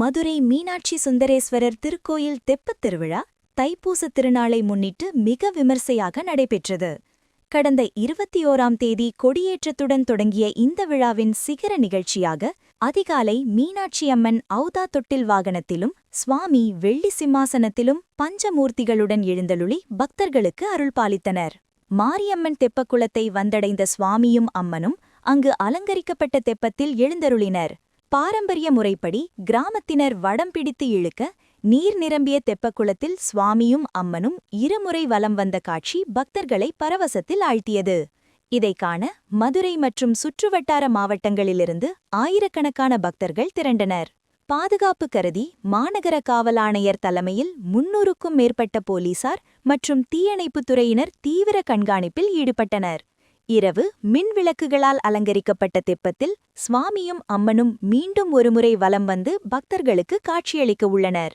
மதுரை மீனாட்சி சுந்தரேஸ்வரர் திருக்கோயில் தெப்பத் திருவிழா தைப்பூசத் திருநாளை முன்னிட்டு மிக விமர்சையாக நடைபெற்றது. கடந்த இருபத்தி ஓராம் தேதி கொடியேற்றத்துடன் தொடங்கிய இந்த விழாவின் சிகர நிகழ்ச்சியாக அதிகாலை மீனாட்சி அம்மன் ஔதா தொட்டில் வாகனத்திலும் சுவாமி வெள்ளி சிம்மாசனத்திலும் பஞ்சமூர்த்திகளுடன் எழுந்தருளி பக்தர்களுக்கு அருள் பாலித்தனர். மாரியம்மன் தெப்பக்குளத்தை வந்தடைந்த சுவாமியும் அம்மனும் அங்கு அலங்கரிக்கப்பட்ட தெப்பத்தில் எழுந்தருளினர். பாரம்பரிய முறைப்படி கிராமத்தினர் வடம் பிடித்து இழுக்க நீர் நிரம்பிய தெப்பக்குளத்தில் சுவாமியும் அம்மனும் இருமுறை வலம் வந்த காட்சி பக்தர்களை பரவசத்தில் ஆழ்த்தியது. இதைக் காண மதுரை மற்றும் சுற்றுவட்டார மாவட்டங்களிலிருந்து ஆயிரக்கணக்கான பக்தர்கள் திரண்டனர். பாதுகாப்பு கருதி மாநகர காவல் ஆணையர் தலைமையில் முன்னூறுக்கும் மேற்பட்ட போலீசார் மற்றும் தீயணைப்புத் துறையினர் தீவிர கண்காணிப்பில் ஈடுபட்டனர். இரவு மின் விளக்குகளால் அலங்கரிக்கப்பட்ட தெப்பத்தில் சுவாமியும் அம்மனும் மீண்டும் ஒருமுறை வலம் வந்து பக்தர்களுக்கு காட்சியளிக்க உள்ளனர்.